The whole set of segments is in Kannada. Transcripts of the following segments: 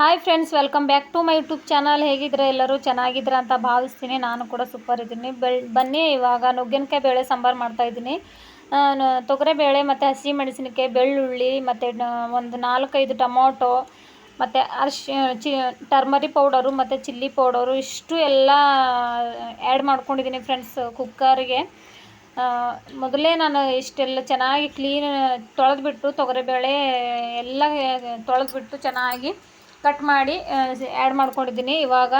Hi friends welcome back to my YouTube channel ಹೇಗಿದ್ರೆ ಎಲ್ಲರೂ ಚೆನ್ನಾಗಿದ್ರೆ ಅಂತ ಭಾವಿಸ್ತೀನಿ. ನಾನು ಕೂಡ ಸೂಪರ್ ಇದ್ದೀನಿ. ಬೆಳ್, ಬನ್ನಿ, ಇವಾಗ ನುಗ್ಗೆನಕಾಯಿ ಬೇಳೆ, ಸಾಂಬಾರು ಮಾಡ್ತಾಯಿದ್ದೀನಿ ತೊಗರಿಬೇಳೆ ಮತ್ತು ಹಸಿ ಮೆಣಸಿನಕಾಯಿ, ಬೆಳ್ಳುಳ್ಳಿ ಮತ್ತು ಒಂದು ನಾಲ್ಕೈದು ಟೊಮೊಟೊ ಮತ್ತು ಅರ್ಶಿ ಚಿ, ಟರ್ಮರಿ ಪೌಡರು ಮತ್ತು ಚಿಲ್ಲಿ ಪೌಡರು ಇಷ್ಟು ಎಲ್ಲ ಆ್ಯಡ್ ಮಾಡ್ಕೊಂಡಿದ್ದೀನಿ ಫ್ರೆಂಡ್ಸ್ ಕುಕ್ಕರ್ಗೆ. ಮೊದಲೇ ನಾನು ಇಷ್ಟೆಲ್ಲ ಚೆನ್ನಾಗಿ ಕ್ಲೀನ್ ತೊಳೆದ್ಬಿಟ್ಟು ತೊಗರಿಬೇಳೆ ಎಲ್ಲ, ತೊಳೆದ್ಬಿಟ್ಟು ಚೆನ್ನಾಗಿ ಕಟ್ ಮಾಡಿ ಆ್ಯಡ್ ಮಾಡ್ಕೊಂಡಿದ್ದೀನಿ. ಇವಾಗ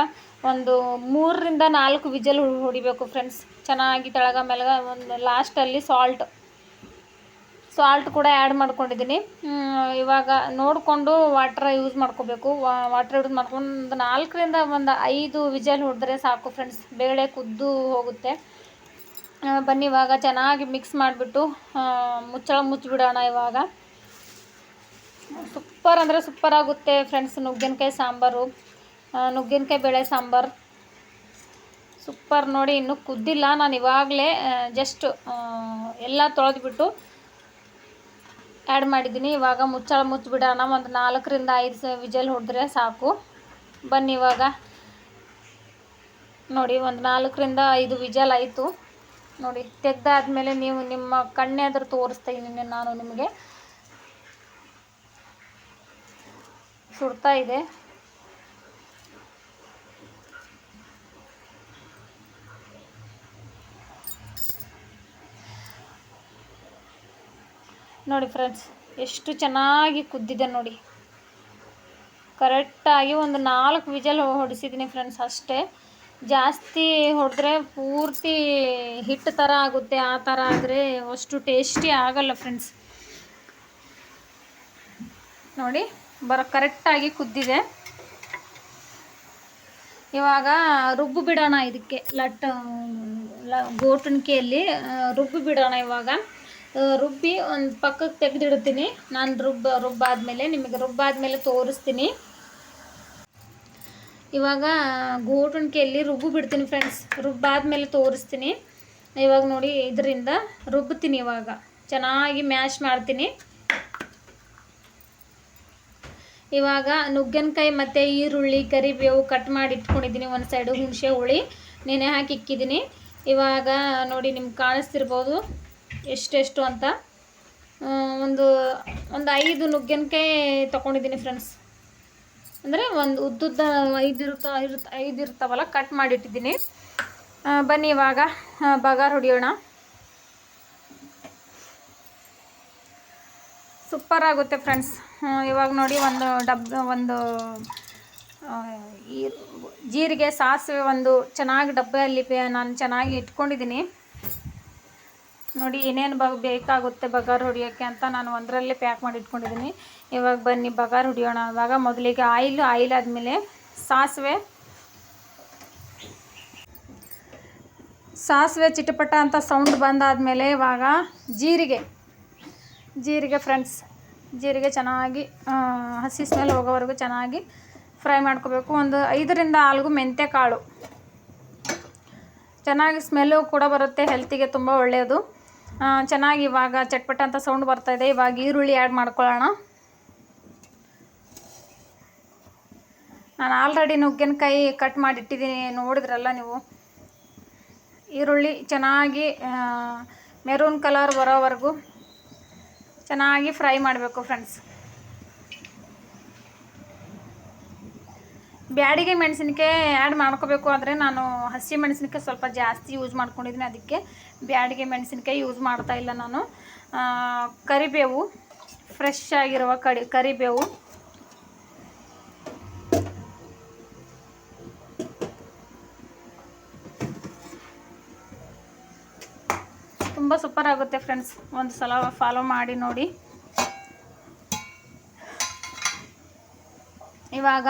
ಒಂದು ಮೂರರಿಂದ ನಾಲ್ಕು ವಿಜಲ್ ಹೊಡಿಬೇಕು ಫ್ರೆಂಡ್ಸ್ ಚೆನ್ನಾಗಿ ತೆಳಗ ಮೆಲಗ, ಒಂದು ಲಾಸ್ಟಲ್ಲಿ ಸಾಲ್ಟ್ ಸಾಲ್ಟ್ ಕೂಡ ಆ್ಯಡ್ ಮಾಡ್ಕೊಂಡಿದ್ದೀನಿ. ಇವಾಗ ನೋಡಿಕೊಂಡು ವಾಟ್ರ್ ಯೂಸ್ ಮಾಡ್ಕೋಬೇಕು. ವಾಟ್ರ್ ಯೂಸ್ ಮಾಡ್ಕೊಂಡು ಒಂದು ನಾಲ್ಕರಿಂದ ಒಂದು ಐದು ವಿಜಲ್ ಹೊಡೆದ್ರೆ ಸಾಕು ಫ್ರೆಂಡ್ಸ್ ಬೇಳೆ ಕುದ್ದು ಹೋಗುತ್ತೆ. ಬನ್ನಿ ಇವಾಗ ಚೆನ್ನಾಗಿ ಮಿಕ್ಸ್ ಮಾಡಿಬಿಟ್ಟು ಮುಚ್ಚಳ ಮುಚ್ಚಿಬಿಡೋಣ ಇವಾಗ. ಸೂಪರ್ ಅಂದರೆ ಸೂಪರ್ ಆಗುತ್ತೆ ಫ್ರೆಂಡ್ಸ್ ನುಗ್ಗಿನಕಾಯಿ ಸಾಂಬಾರು ನುಗ್ಗಿನಕಾಯಿ ಬೇಳೆ ಸಾಂಬಾರು. ಸೂಪರ್ ನೋಡಿ, ಇನ್ನೂ ಕುದ್ದಿಲ್ಲ ನಾನು ಇವಾಗಲೇ ಜಸ್ಟ್ ಎಲ್ಲ ತೊಳೆದ್ಬಿಟ್ಟು ಆ್ಯಡ್ ಮಾಡಿದ್ದೀನಿ. ಇವಾಗ ಮುಚ್ಚಳ ಮುಚ್ಚಿಬಿಡೋಣ ಒಂದು ನಾಲ್ಕರಿಂದ ಐದು ವಿಜಲ್ ಹೊಡೆದ್ರೆ ಸಾಕು. ಬನ್ನಿ ಇವಾಗ. ನೋಡಿ, ಒಂದು ನಾಲ್ಕರಿಂದ ಐದು ವಿಜಲ್ ಆಯಿತು. ನೋಡಿ, ತೆಗ್ದಾದ್ಮೇಲೆ ನೀವು ನಿಮ್ಮ ಕಣ್ಣೆ ತೋರಿಸ್ತಾ ಇದ್ದೀನಿ ನಾನು ನಿಮಗೆ. ಸುಡ್ತಾ ಇದೆ. ನೋಡಿ ಫ್ರೆಂಡ್ಸ್ ಎಷ್ಟು ಚೆನ್ನಾಗಿ ಕುದ್ದಿದೆ ನೋಡಿ. ಕರೆಕ್ಟಾಗಿ ಒಂದು ನಾಲ್ಕು ವಿಜಲ್ ಹೊಡಿಸಿದ್ದೀನಿ ಫ್ರೆಂಡ್ಸ್ ಅಷ್ಟೇ. ಜಾಸ್ತಿ ಹೊಡೆದ್ರೆ ಪೂರ್ತಿ ಹಿಟ್ಟು ಥರ ಆಗುತ್ತೆ, ಆ ಥರ ಆದರೆ ಅಷ್ಟು ಟೇಸ್ಟಿ ಆಗಲ್ಲ ಫ್ರೆಂಡ್ಸ್ ನೋಡಿ. ಬರ ಕರೆಕ್ಟಾಗಿ ಕುದ್ದಿದೆ. ಇವಾಗ ರುಬ್ಬು ಬಿಡೋಣ ಇದಕ್ಕೆ. ಲಟ್ ಲ ಗೋಟಣಿಕೆಯಲ್ಲಿ ರುಬ್ಬು ಬಿಡೋಣ ಇವಾಗ. ರುಬ್ಬಿ ಒಂದು ಪಕ್ಕಕ್ಕೆ ತೆಗೆದಿಡ್ತೀನಿ. ನಾನು ರುಬ್ಬ, ರುಬ್ಬಾದಮೇಲೆ, ನಿಮಗೆ ರುಬ್ಬಾದಮೇಲೆ ತೋರಿಸ್ತೀನಿ. ಇವಾಗ ಗೋಟಣಿಕೆಯಲ್ಲಿ ರುಬ್ಬು ಬಿಡ್ತೀನಿ ಫ್ರೆಂಡ್ಸ್ ರುಬ್ಬಾದಮೇಲೆ ತೋರಿಸ್ತೀನಿ. ಇವಾಗ ನೋಡಿ, ಇದರಿಂದ ರುಬ್ಬ್ತೀನಿ ಇವಾಗ. ಚೆನ್ನಾಗಿ ಮ್ಯಾಶ್ ಮಾಡ್ತೀನಿ. ಇವಾಗ ನುಗ್ಗೆನಕಾಯಿ ಮತ್ತು ಈರುಳ್ಳಿ ಕರಿಬೇವು ಕಟ್ ಮಾಡಿ ಇಟ್ಕೊಂಡಿದ್ದೀನಿ. ಒಂದು ಸೈಡು ಹುಣಸೆ ಹುಳಿ, ನೆನೆ ಹಾಕಿ ಇಕ್ಕಿದ್ದೀನಿ. ಇವಾಗ ನೋಡಿ ನಿಮ್ಗೆ ಕಾಣಿಸ್ತಿರ್ಬೋದು ಎಷ್ಟೆಷ್ಟು ಅಂತ. ಒಂದು ಒಂದು ಐದು ನುಗ್ಗೆನಕಾಯಿ ತೊಗೊಂಡಿದ್ದೀನಿ ಫ್ರೆಂಡ್ಸ್ ಅಂದರೆ ಒಂದು ಉದ್ದುದ್ದ ಐದು ಇರುತ್ತ, ಐದು ಇರ್ತಾವಲ್ಲ ಕಟ್ ಮಾಡಿಟ್ಟಿದ್ದೀನಿ ಬನ್ನಿ ಇವಾಗ ಬಗಾರ್ ಹೊಡಿಯೋಣ. ಸೂಪರ್ ಆಗುತ್ತೆ ಫ್ರೆಂಡ್ಸ್. ಇವಾಗ ನೋಡಿ ಒಂದು ಡಬ್ಬ ಒಂದು ಈ ಜೀರಿಗೆ ಸಾಸಿವೆ ಒಂದು ಚೆನ್ನಾಗಿ ಡಬ್ಬೆಯಲ್ಲಿ ನಾನು ಚೆನ್ನಾಗಿ ಇಟ್ಕೊಂಡಿದ್ದೀನಿ. ನೋಡಿ ಏನೇನು ಬ ಬೇಕಾಗುತ್ತೆ ಬಗಾರ್ ಹೊಡಿಯೋಕ್ಕೆ ಅಂತ ನಾನು ಒಂದರಲ್ಲೇ ಪ್ಯಾಕ್ ಮಾಡಿ ಇಟ್ಕೊಂಡಿದ್ದೀನಿ. ಇವಾಗ ಬನ್ನಿ ಬಗಾರ್ ಹೊಡಿಯೋಣ. ಇವಾಗ ಮೊದಲಿಗೆ ಆಯಿಲ್ ಆಯಿಲ್ ಆದಮೇಲೆ ಸಾಸಿವೆ. ಸಾಸಿವೆ ಚಿಟಪಟ ಅಂತ ಸೌಂಡ್ ಬಂದಾದಮೇಲೆ ಇವಾಗ ಜೀರಿಗೆ. ಜೀರಿಗೆ ಫ್ರೆಂಡ್ಸ್, ಜೀರಿಗೆ ಚೆನ್ನಾಗಿ ಹಸಿ ಸ್ಮೆಲ್ ಹೋಗೋವರೆಗೂ ಚೆನ್ನಾಗಿ ಫ್ರೈ ಮಾಡ್ಕೋಬೇಕು. ಒಂದು ಐದರಿಂದ ನಾಲ್ಕು ಮೆಂತ್ಯ ಕಾಳು ಚೆನ್ನಾಗಿ ಸ್ಮೆಲ್ಲು ಕೂಡ ಬರುತ್ತೆ ಹೆಲ್ತಿಗೆ ತುಂಬ ಒಳ್ಳೆಯದು ಚೆನ್ನಾಗಿ ಇವಾಗ ಚಟ್ಪಟ ಅಂತ ಸೌಂಡ್ ಬರ್ತಾ ಇದೆ, ಇವಾಗ ಈರುಳ್ಳಿ ಆ್ಯಡ್ ಮಾಡ್ಕೊಳ್ಳೋಣ. ನಾನು ಆಲ್ರೆಡಿ ನುಗ್ಗೆನಕಾಯಿ ಕಟ್ ಮಾಡಿಟ್ಟಿದ್ದೀನಿ, ನೋಡಿದ್ರಲ್ಲ ನೀವು? ಈರುಳ್ಳಿ ಚೆನ್ನಾಗಿ ಮೆರೂನ್ ಕಲರ್ ಬರೋವರೆಗೂ ಚೆನ್ನಾಗಿ ಫ್ರೈ ಮಾಡಬೇಕು ಫ್ರೆಂಡ್ಸ್ ಬ್ಯಾಡಿಗೆ ಮೆಣಸಿನ್ಕಾಯಿ ಆ್ಯಡ್ ಮಾಡ್ಕೋಬೇಕು ಆದರೆ ನಾನು ಹಸಿ ಮೆಣಸಿನ್ಕಾಯಿ ಸ್ವಲ್ಪ ಜಾಸ್ತಿ ಯೂಸ್ ಮಾಡ್ಕೊಂಡಿದ್ದೀನಿ ಅದಕ್ಕೆ. ಬ್ಯಾಡಿಗೆ ಮೆಣಸಿನ್ಕಾಯಿ ಯೂಸ್ ಮಾಡ್ತಾ ಇಲ್ಲ ನಾನು. ಕರಿಬೇವು ಫ್ರೆಶ್ ಆಗಿರುವ ಕಡಿ, ಕರಿಬೇವು. ತುಂಬ ಸೂಪರ್ ಆಗುತ್ತೆ ಫ್ರೆಂಡ್ಸ್ ಒಂದು ಸಲ ಫಾಲೋ ಮಾಡಿ, ನೋಡಿ. ಇವಾಗ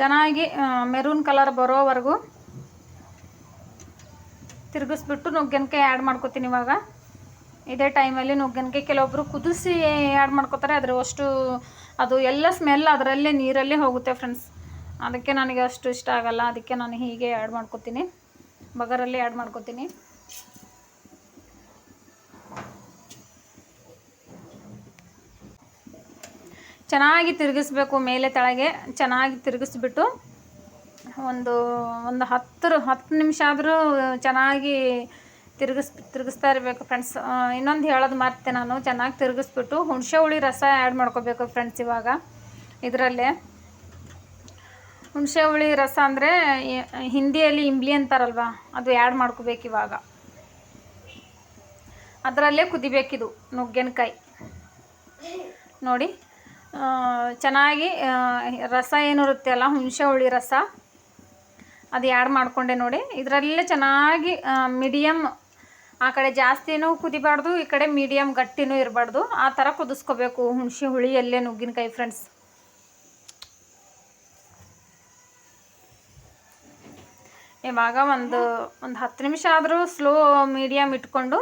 ಚೆನ್ನಾಗಿ ಮೆರೂನ್ ಕಲರ್ ಬರೋವರೆಗೂ ತಿರುಗಿಸ್ಬಿಟ್ಟು ನುಗ್ಗೆನಕಾಯಿ ಆ್ಯಡ್ ಮಾಡ್ಕೋತೀನಿ ಇವಾಗ. ಇದೇ ಟೈಮಲ್ಲಿ ನುಗ್ಗೆನಕಾಯಿ ಕೆಲವೊಬ್ಬರು ಕುದಿಸಿ ಆ್ಯಡ್ ಮಾಡ್ಕೋತಾರೆ. ಅದ್ರ ಅಷ್ಟು ಅದು ಎಲ್ಲ ಸ್ಮೆಲ್ ಅದರಲ್ಲೇ, ನೀರಲ್ಲೇ ಹೋಗುತ್ತೆ ಫ್ರೆಂಡ್ಸ್ ಅದಕ್ಕೆ ನನಗೆ ಅಷ್ಟು ಇಷ್ಟ ಆಗಲ್ಲ. ಅದಕ್ಕೆ ನಾನು ಹೀಗೆ ಆ್ಯಡ್ ಮಾಡ್ಕೋತೀನಿ. ಬಗರಲ್ಲಿ ಆ್ಯಡ್ ಮಾಡ್ಕೊತೀನಿ. ಚೆನ್ನಾಗಿ ತಿರುಗಿಸ್ಬೇಕು ಮೇಲೆ ತಳಗೆ, ಚೆನ್ನಾಗಿ ತಿರುಗಿಸ್ಬಿಟ್ಟು ಒಂದು ಒಂದು ಹತ್ತರ, ಹತ್ತು ನಿಮಿಷ ಆದರೂ ಚೆನ್ನಾಗಿ ತಿರುಗಿಸ್, ತಿರುಗಿಸ್ತಾ ಇರಬೇಕು ಫ್ರೆಂಡ್ಸ್ ಇನ್ನೊಂದು ಹೇಳೋದು ಮಾರ್ತೆ ನಾನು. ಚೆನ್ನಾಗಿ ತಿರುಗಿಸ್ಬಿಟ್ಟು ಹುಣಸೆ ಹುಳಿ ರಸ ಆ್ಯಡ್ ಮಾಡ್ಕೋಬೇಕು ಫ್ರೆಂಡ್ಸ್ ಇವಾಗ, ಇದರಲ್ಲೇ. ಹುಣಸೆ ಹುಳಿ ರಸ ಅಂದರೆ ಹಿಂದಿಯಲ್ಲಿ ಇಂಬ್ಲಿ ಅಂತಾರಲ್ವ, ಅದು ಆ್ಯಡ್ ಮಾಡ್ಕೋಬೇಕು ಇವಾಗ. ಅದರಲ್ಲೇ ಕುದಿಬೇಕಿದು ನುಗ್ಗೆನಕಾಯಿ. ನೋಡಿ. ಚೆನ್ನಾಗಿ ರಸ ಏನಿರುತ್ತೆ ಅಲ್ಲ, ಹುಣಸೆ ಹುಳಿ ರಸ, ಅದು ಆ್ಯಡ್ ಮಾಡಿಕೊಂಡೆ ನೋಡಿ. ಇದರಲ್ಲೇ ಚೆನ್ನಾಗಿ ಮೀಡಿಯಮ್ ಆ ಕಡೆ ಜಾಸ್ತಿನೂ ಕುದಿಬಾರ್ದು, ಈ ಕಡೆ ಮೀಡಿಯಮ್ ಗಟ್ಟಿನೂ ಇರಬಾರ್ದು. ಆ ಥರ ಕುದಿಸ್ಕೋಬೇಕು ಹುಣಸೆ ಹುಳಿ ಎಲ್ಲೇ ನುಗ್ಗಿನಕಾಯಿ ಫ್ರೆಂಡ್ಸ್ ಇವಾಗ ಒಂದು ಒಂದು ಹತ್ತು ನಿಮಿಷ ಆದರೂ ಸ್ಲೋ ಮೀಡಿಯಮ್ ಇಟ್ಕೊಂಡು,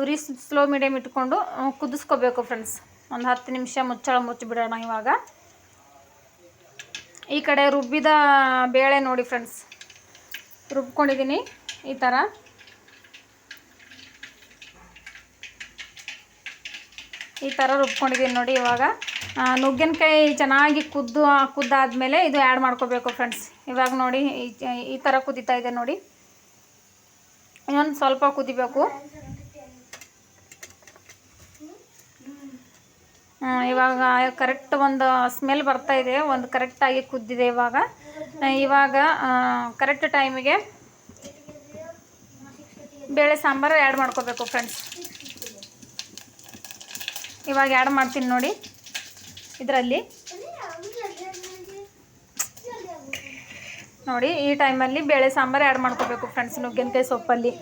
ಉರಿ ಸ್ಲೋ ಮೀಡಿಯಮ್ ಇಟ್ಕೊಂಡು ಕುದಿಸ್ಕೋಬೇಕು ಫ್ರೆಂಡ್ಸ್ ಒಂದು ಹತ್ತು ನಿಮಿಷ ಮುಚ್ಚಳ ಮುಚ್ಚಿಬಿಡೋಣ ಇವಾಗ. ಈ ಕಡೆ ರುಬ್ಬಿದ ಬೇಳೆ ನೋಡಿ ಫ್ರೆಂಡ್ಸ್. ರುಬ್ಕೊಂಡಿದ್ದೀನಿ ಈ ಥರ ಈ ಥರ ರುಬ್ಕೊಂಡಿದ್ದೀನಿ ನೋಡಿ ಇವಾಗ. ನುಗ್ಗಿನಕಾಯಿ ಚೆನ್ನಾಗಿ ಕುದ್ದು ಕುದ್ದಾದಮೇಲೆ ಇದು ಆ್ಯಡ್ ಮಾಡ್ಕೋಬೇಕು ಫ್ರೆಂಡ್ಸ್. ಇವಾಗ ನೋಡಿ ಈ ಥರ ಕುದೀತಾ ಇದೆ ನೋಡಿ. ಇನ್ನೊಂದು ಸ್ವಲ್ಪ ಕುದಿಬೇಕು. ಇವಾಗ ಕರೆಕ್ಟ್ ಒಂದು ಸ್ಮೆಲ್ ಬರ್ತಾ ಇದೆ. ಒಂದು ಕರೆಕ್ಟಾಗಿ ಕುದ್ದಿದೆ ಇವಾಗ. ಇವಾಗ ಕರೆಕ್ಟ್ ಟೈಮಿಗೆ ಬೇಳೆ ಸಾಂಬಾರು ಆ್ಯಡ್ ಮಾಡ್ಕೋಬೇಕು ಫ್ರೆಂಡ್ಸ್ ಇವಾಗ ಆ್ಯಡ್ ಮಾಡ್ತೀನಿ ನೋಡಿ ಇದರಲ್ಲಿ. ನೋಡಿ ಈ ಟೈಮಲ್ಲಿ ಬೇಳೆ ಸಾಂಬಾರು ಆ್ಯಡ್ ಮಾಡ್ಕೋಬೇಕು ಫ್ರೆಂಡ್ಸ್ ನುಗ್ಗೆನಕಾಯಿ ಸೊಪ್ಪಲ್ಲಿ.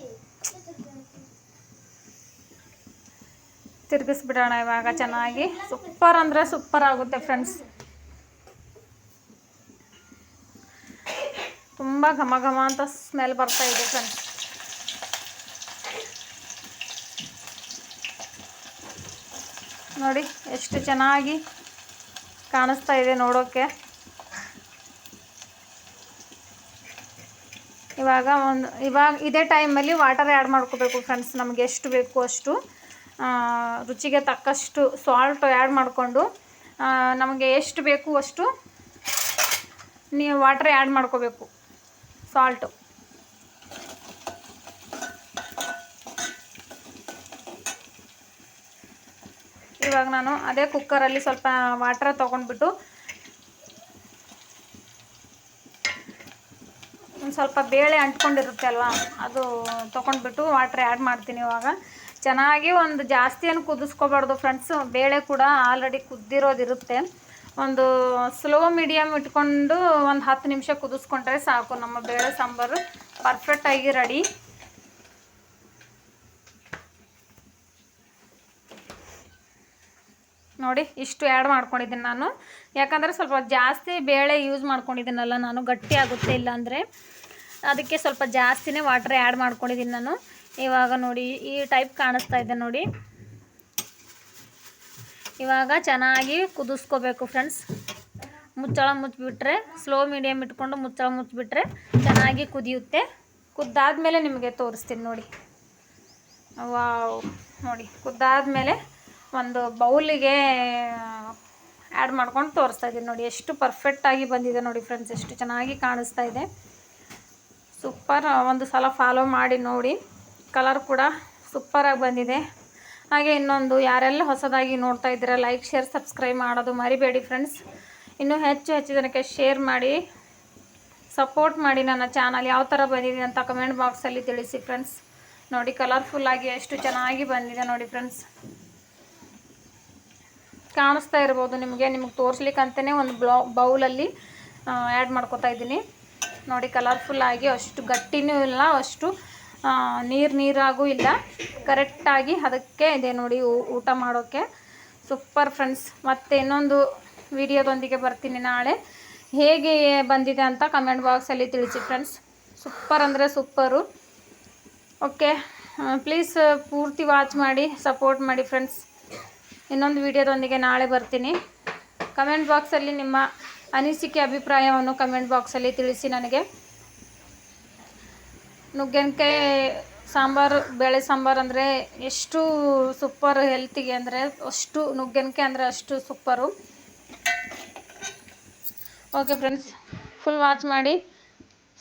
ತಿರುಗಿಸ್ಬಿಡೋಣ ಇವಾಗ ಚೆನ್ನಾಗಿ. ಸೂಪರ್ ಅಂದರೆ ಸೂಪರ್ ಆಗುತ್ತೆ ಫ್ರೆಂಡ್ಸ್ ತುಂಬ ಘಮ ಘಮ ಅಂತ ಸ್ಮೆಲ್ ಬರ್ತಾ ಇದೆ ಫ್ರೆಂಡ್ಸ್ ನೋಡಿ ಎಷ್ಟು ಚೆನ್ನಾಗಿ ಕಾಣಿಸ್ತಾ ಇದೆ ನೋಡೋಕ್ಕೆ ಇವಾಗ ಒಂದು ಇವಾಗ ಇದೇ ಟೈಮಲ್ಲಿ ವಾಟರ್ ಆ್ಯಡ್ ಮಾಡ್ಕೋಬೇಕು ಫ್ರೆಂಡ್ಸ್ ನಮಗೆ ಎಷ್ಟು ಬೇಕು ಅಷ್ಟು. ರುಚಿಗೆ ತಕ್ಕಷ್ಟು ಸಾಲ್ಟ್ ಆ್ಯಡ್ ಮಾಡಿಕೊಂಡು ನಮಗೆ ಎಷ್ಟು ಬೇಕು ಅಷ್ಟು ನೀವು ವಾಟರ್ ಆ್ಯಡ್ ಮಾಡ್ಕೋಬೇಕು ಸಾಲ್ಟು ಇವಾಗ ನಾನು ಅದೇ ಕುಕ್ಕರಲ್ಲಿ ಸ್ವಲ್ಪ ವಾಟರ್ ತೊಗೊಂಡ್ಬಿಟ್ಟು ಒಂದು ಸ್ವಲ್ಪ ಬೇಳೆ ಅಂಟ್ಕೊಂಡಿರುತ್ತೆ ಅಲ್ವಾ, ಅದು ತೊಗೊಂಡ್ಬಿಟ್ಟು ವಾಟ್ರ್ ಆ್ಯಡ್ ಮಾಡ್ತೀನಿ ಇವಾಗ. ಚೆನ್ನಾಗಿ ಒಂದು ಜಾಸ್ತಿ ಏನು ಕುದಿಸ್ಕೋಬಾರ್ದು ಫ್ರೆಂಡ್ಸ್ ಬೇಳೆ ಕೂಡ ಆಲ್ರೆಡಿ ಕುದ್ದಿರೋದಿರುತ್ತೆ ಒಂದು ಸ್ಲೋ ಮೀಡಿಯಮ್ ಇಟ್ಕೊಂಡು ಒಂದು ಹತ್ತು ನಿಮಿಷ ಕುದಿಸ್ಕೊಂಡ್ರೆ ಸಾಕು. ನಮ್ಮ ಬೇಳೆ ಸಾಂಬಾರು ಪರ್ಫೆಕ್ಟಾಗಿ ರೆಡಿ ನೋಡಿ, ಇಷ್ಟು ಆ್ಯಡ್ ಮಾಡ್ಕೊಂಡಿದ್ದೀನಿ ನಾನು. ಯಾಕಂದರೆ ಸ್ವಲ್ಪ ಜಾಸ್ತಿ ಬೇಳೆ ಯೂಸ್ ಮಾಡ್ಕೊಂಡಿದ್ದೀನಲ್ಲ, ನಾನು ಗಟ್ಟಿ ಆಗುತ್ತೆ ಇಲ್ಲ ಅಂದರೆ ಅದಕ್ಕೆ ಸ್ವಲ್ಪ ಜಾಸ್ತಿನೇ ವಾಟ್ರ್ ಆ್ಯಡ್ ಮಾಡ್ಕೊಂಡಿದ್ದೀನಿ ನಾನು. ಇವಾಗ ನೋಡಿ, ಈ ಟೈಪ್ ಕಾಣಿಸ್ತಾ ಇದೆ ನೋಡಿ. ಇವಾಗ ಚೆನ್ನಾಗಿ ಕುದಿಸ್ಕೋಬೇಕು ಫ್ರೆಂಡ್ಸ್ ಮುಚ್ಚಳ ಮುಚ್ಚಿಬಿಟ್ರೆ ಸ್ಲೋ ಮೀಡಿಯಮ್ ಇಟ್ಕೊಂಡು ಮುಚ್ಚಳ ಮುಚ್ಚಿಬಿಟ್ರೆ ಚೆನ್ನಾಗಿ ಕುದಿಯುತ್ತೆ. ಕುದ್ದಾದ್ಮೇಲೆ ನಿಮಗೆ ತೋರಿಸ್ತೀನಿ ನೋಡಿ. ವಾವ್, ನೋಡಿ, ಕುದ್ದಾದ್ಮೇಲೆ ಒಂದು ಬೌಲಿಗೆ ಆ್ಯಡ್ ಮಾಡ್ಕೊಂಡು ತೋರಿಸ್ತಾ ಇದ್ದೀನಿ ನೋಡಿ. ಎಷ್ಟು ಪರ್ಫೆಕ್ಟಾಗಿ ಬಂದಿದೆ ನೋಡಿ ಫ್ರೆಂಡ್ಸ್ ಎಷ್ಟು ಚೆನ್ನಾಗಿ ಕಾಣಿಸ್ತಾ ಇದೆ. ಸೂಪರ್ ಒಂದು ಸಲ ಫಾಲೋ ಮಾಡಿ ನೋಡಿ. ಕಲರ್ ಕೂಡ ಸೂಪರಾಗಿ ಬಂದಿದೆ. ಹಾಗೆ ಇನ್ನೊಂದು ಯಾರೆಲ್ಲ ಹೊಸದಾಗಿ ನೋಡ್ತಾ ಇದ್ದೀರ ಲೈಕ್ ಶೇರ್ ಸಬ್ಸ್ಕ್ರೈಬ್ ಮಾಡೋದು ಮರಿಬೇಡಿ ಫ್ರೆಂಡ್ಸ್ ಇನ್ನೂ ಹೆಚ್ಚು ಹೆಚ್ಚು ಜನಕ್ಕೆ ಶೇರ್ ಮಾಡಿ ಸಪೋರ್ಟ್ ಮಾಡಿ ನನ್ನ ಚಾನಲ್ ಯಾವ ಥರ ಬಂದಿದೆ ಅಂತ ಕಮೆಂಟ್ ಬಾಕ್ಸಲ್ಲಿ ತಿಳಿಸಿ ಫ್ರೆಂಡ್ಸ್ ನೋಡಿ ಕಲರ್ಫುಲ್ಲಾಗಿ ಎಷ್ಟು ಚೆನ್ನಾಗಿ ಬಂದಿದೆ ನೋಡಿ ಫ್ರೆಂಡ್ಸ್ ಕಾಣಿಸ್ತಾ ಇರ್ಬೋದು ನಿಮಗೆ ನಿಮಗೆ ತೋರಿಸ್ಲಿಕ್ಕಂತಲೇ ಒಂದು ಬ್ಲೌ ಬೌಲಲ್ಲಿ ಆ್ಯಡ್ ಮಾಡ್ಕೊತಾ ಇದ್ದೀನಿ. ನೋಡಿ ಕಲರ್ಫುಲ್ಲಾಗಿ ಅಷ್ಟು ಗಟ್ಟಿನೂ ಇಲ್ಲ, ಅಷ್ಟು ನೀರು ನೀರಾಗೂ ಇಲ್ಲ. ಕರೆಕ್ಟಾಗಿ ಅದಕ್ಕೆ ಇದೆ ನೋಡಿ ಊಟ ಮಾಡೋಕ್ಕೆ ಸೂಪರ್ ಫ್ರೆಂಡ್ಸ್ ಮತ್ತೆ ಇನ್ನೊಂದು ವಿಡಿಯೋದೊಂದಿಗೆ ಬರ್ತೀನಿ ನಾಳೆ. ಹೇಗೆ ಬಂದಿದೆ ಅಂತ ಕಮೆಂಟ್ ಬಾಕ್ಸಲ್ಲಿ ತಿಳಿಸಿ ಫ್ರೆಂಡ್ಸ್ ಸೂಪರ್ ಅಂದರೆ ಸೂಪರು ಓಕೆ ಪ್ಲೀಸ್ ಪೂರ್ತಿ ವಾಚ್ ಮಾಡಿ ಸಪೋರ್ಟ್ ಮಾಡಿ ಫ್ರೆಂಡ್ಸ್ ಇನ್ನೊಂದು ವಿಡಿಯೋದೊಂದಿಗೆ ನಾಳೆ ಬರ್ತೀನಿ. ಕಮೆಂಟ್ ಬಾಕ್ಸಲ್ಲಿ ನಿಮ್ಮ ಅನಿಸಿಕೆ, ಅಭಿಪ್ರಾಯವನ್ನು ಕಮೆಂಟ್ ಬಾಕ್ಸಲ್ಲಿ ತಿಳಿಸಿ ನನಗೆ. ನುಗ್ಗೆನಕಾಯಿ ಸಾಂಬಾರು, ಬೇಳೆ ಸಾಂಬಾರು ಅಂದರೆ ಎಷ್ಟು ಸೂಪರ್ ಹೆಲ್ತಿಗೆ ಅಂದರೆ ಅಷ್ಟು ನುಗ್ಗೆಕಾಯಿ ಅಂದರೆ ಅಷ್ಟು super okay friends full watch ಮಾಡಿ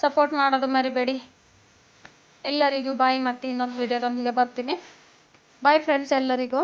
ಸಪೋರ್ಟ್ ಮಾಡೋದು ಮರಿಬೇಡಿ. ಎಲ್ಲರಿಗೂ ಬಾಯ್ ಮತ್ತು ಇನ್ನೊಂದು ವಿಡಿಯೋದೊಂದಿಗೆ ಬರ್ತೀನಿ. ಬಾಯ್ ಫ್ರೆಂಡ್ಸ್ ಎಲ್ಲರಿಗೂ.